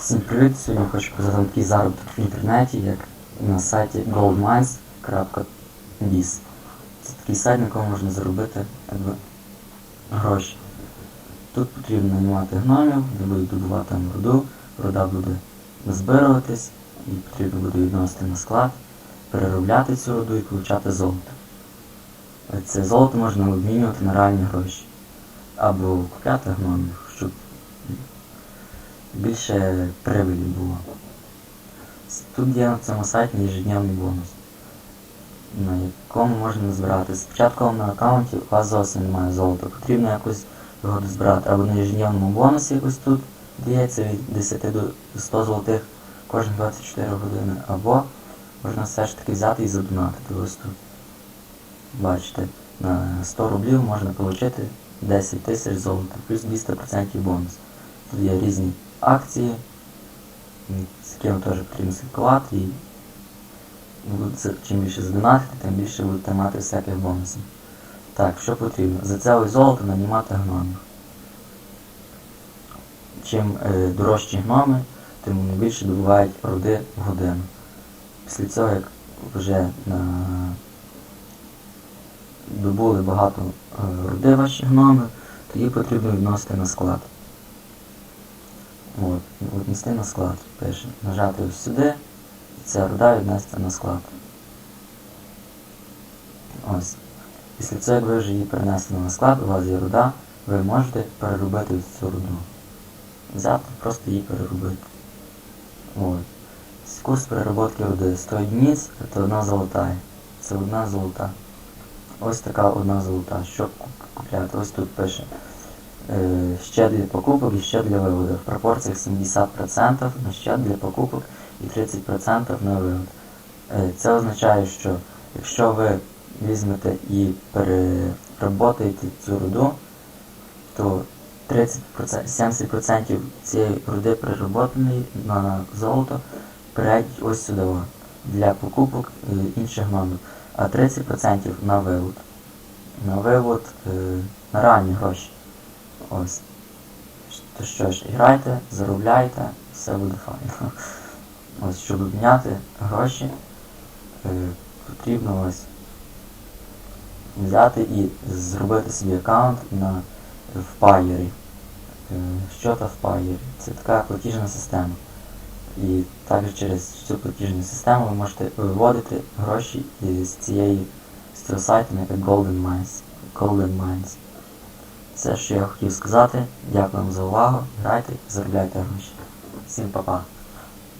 Всім привіт! Сьогодні хочу показати такий заробіток в інтернеті, як на сайті goldmines.biz. Це такий сайт, на якому можна заробити гроші. Тут потрібно наймати гномів, де будуть добувати руду, руда буде збируватись, і потрібно буде відносити на склад, переробляти цю руду і получати золото. Це золото можна обмінювати на реальні гроші. Або купляти гномів, щоб більше прибилі було. Тут є на цьому сайті ежедневний бонус, на якому можна збирати. Спочатку на аккаунті у вас зовсім немає золота, потрібно якось його збирати. Або на ежедневному бонусі якось тут дається від 10 до 100 золотих кожні 24 години, або можна все ж таки взяти і задонатити ось тут. Бачите, на 100 рублів можна отримати 10 тисяч золота, плюс 200% бонус. Тут є різні з якими теж потрібно слідкувати і чим більше задонатити, тим більше будете мати всяких бонусів. Так, що потрібно? За це ось золото нанімати гномів. Чим е, дорожчі гноми, тим вони більше добувають руди в годину. Після цього, як вже на... добули багато е, руди ваші гноми, тоді потрібно відносити на склад. От, віднести на склад пише. Нажати ось сюди, і ця руда віднести на склад. Ось. Після цього, як ви вже її перенесли на склад, у вас є руда, ви можете переробити цю руду. Взяти, просто її переробити. От. Курс переработки руди 100 единиць це одна золота. Це одна золота. Ось така одна золота. Що купляти? Ось тут пише. Е, ще для покупок і ще для виводу. В пропорціях 70% на ще для покупок і 30% на вивод. Е, Це означає, що якщо ви візьмете і переработаєте цю руду, то 30%, 70% цієї руди переработаної на золото перейдуть ось сюди для покупок інших гномів, а 30% на вивод. На вивод е, на реальні гроші. Ось. То що ж, грайте, заробляйте, все буде файно. Ось, щоб обміняти гроші, е, потрібно ось взяти і зробити собі аккаунт на, в Payery. Е, Що то в Payery? Це така платіжна система. І також через цю платіжну систему ви можете виводити гроші з цієї з цього сайту, як Golden Mines. Golden Mines. Це, що я хотів сказати. Дякую вам за увагу. Грайте, заробляйте гроші. Всім па-па.